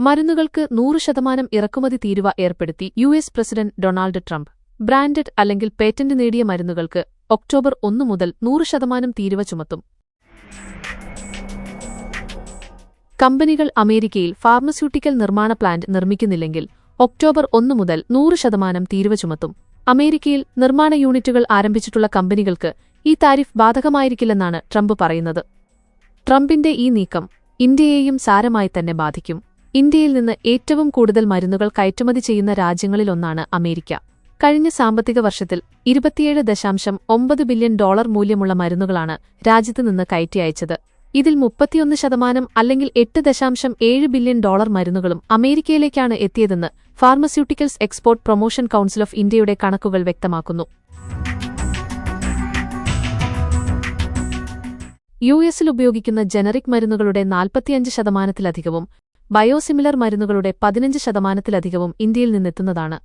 മരുന്നുകൾക്ക് നൂറ് ശതമാനം ഇറക്കുമതി തീരുവ ഏർപ്പെടുത്തി U S president Donald Trump. Branded അല്ലെങ്കിൽ പേറ്റന്റ് നേടിയ മരുന്നുകൾക്ക് ഒക്ടോബർ ഒന്ന് മുതൽ നൂറ് ശതമാനം തീരുവ ചുമത്തും. കമ്പനികൾ അമേരിക്കയിൽ ഫാർമസ്യൂട്ടിക്കൽ നിർമ്മാണ പ്ലാന്റ് നിർമ്മിക്കുന്നില്ലെങ്കിൽ ഒക്ടോബർ ഒന്ന് മുതൽ നൂറ് ശതമാനം തീരുവ ചുമത്തും. അമേരിക്കയിൽ നിർമ്മാണ യൂണിറ്റുകൾ ആരംഭിച്ചിട്ടുള്ള കമ്പനികൾക്ക് ഈ താരിഫ് ബാധകമായിരിക്കില്ലെന്നാണ് ട്രംപ് പറയുന്നത്. ട്രംപിന്റെ ഈ നീക്കം ഇന്ത്യയെയും സാരമായി തന്നെ ബാധിക്കും. ഇന്ത്യയിൽ നിന്ന് ഏറ്റവും കൂടുതൽ മരുന്നുകൾ കയറ്റുമതി ചെയ്യുന്ന രാജ്യങ്ങളിലൊന്നാണ് അമേരിക്ക. കഴിഞ്ഞ സാമ്പത്തിക വർഷത്തിൽ ഇരുപത്തിയേഴ് ദശാംശം ഒമ്പത് ബില്യൺ ഡോളർ മൂല്യമുള്ള മരുന്നുകളാണ് രാജ്യത്ത് നിന്ന് കയറ്റി അയച്ചത്. ഇതിൽ മുപ്പത്തിയൊന്ന് ശതമാനം അല്ലെങ്കിൽ എട്ട് ദശാംശം ഏഴ് ബില്യൺ ഡോളർ മരുന്നുകളും അമേരിക്കയിലേക്കാണ് എത്തിയതെന്ന് pharmaceuticals export promotion council of ഇന്ത്യയുടെ കണക്കുകൾ വ്യക്തമാക്കുന്നു. യു എസിൽ ഉപയോഗിക്കുന്ന ജനറിക് മരുന്നുകളുടെ നാൽപ്പത്തിയഞ്ച് ശതമാനത്തിലധികവും ബയോസിമിലർ മരുന്നുകളുടെ പതിനഞ്ച് ശതമാനത്തിലധികവും ഇന്ത്യയിൽ നിന്നെത്തുന്നതാണ്